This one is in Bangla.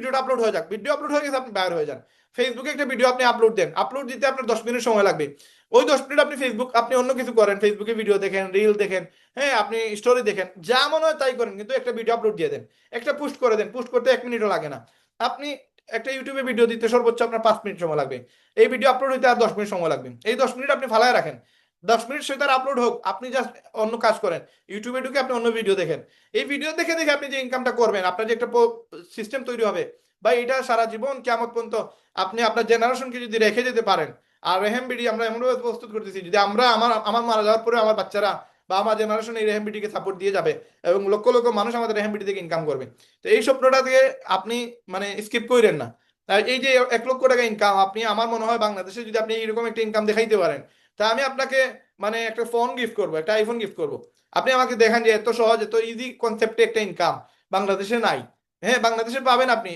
ভিডিওটা আপলোড হয়ে যাক। ভিডিও আপলোড হয়ে গেছে, আপনি বাইর হয়ে যান। ফেসবুকে একটা ভিডিও আপনি আপলোড দেন। আপলোড দিতে আপনার দশ মিনিট সময় লাগবে। ওই দশ মিনিট আপনি ফেসবুক আপনি অন্য কিছু করেন। ফেসবুকে ভিডিও দেখেন রিল দেখেন হ্যাঁ আপনি স্টোরি দেখেন। যা মনে হয় তাই করেন, কিন্তু একটা ভিডিও আপলোড দিয়ে দেন। একটা পোস্ট করে দেন। পোস্ট করতে এক মিনিটও লাগে না। আপনি একটা ইউটিউবে ভিডিও দিতে সর্বোচ্চ আপনার পাঁচ মিনিট সময় লাগবে। এই ভিডিও আপলোড হইতে আর দশ মিনিট সময় লাগবে। এই দশ মিনিট আপনি ফালায় রাখেন। দশ মিনিট সেটা আপলোড হোক, আপনি জাস্ট অন্য কাজ করেন। ইউটিউবে ঢুকে আপনি অন্য ভিডিও দেখেন। এই ভিডিও দেখে দেখে আপনি যে ইনকামটা করবেন, আপনার যে একটা সিস্টেম তৈরি হবে বা এটা সারা জীবন কেমন পর্যন্ত আপনি আপনার জেনারেশনকে যদি রেখে যেতে পারেন, আর রেহেম বিডি, আমরা এমনভাবে প্রস্তুত করতেছি, যদি আমরা আমার আমার মারা যাওয়ার পরে আমার বাচ্চারা বা আমার জেনারেশন এই রেহেম বিডিকে সাপোর্ট দিয়ে যাবে, এবং লক্ষ লক্ষ মানুষ আমাদের রেহেম বিডি থেকে ইনকাম করবে। তো এই স্বপ্নটা থেকে আপনি মানে স্কিপ করেন না। এই যে এক লক্ষ টাকা ইনকাম আপনি, আমার মনে হয় বাংলাদেশে যদি আপনি এইরকম একটা ইনকাম দেখাইতে পারেন তা আমি আপনাকে মানে একটা ফোন গিফট করব, একটা আইফোন গিফট করব। আপনি আমাকে দেখান যে এত সহজ, এত ইজি কনসেপ্টে একটা ইনকাম বাংলাদেশে নাই। হ্যাঁ বাংলাদেশে পাবেন আপনি।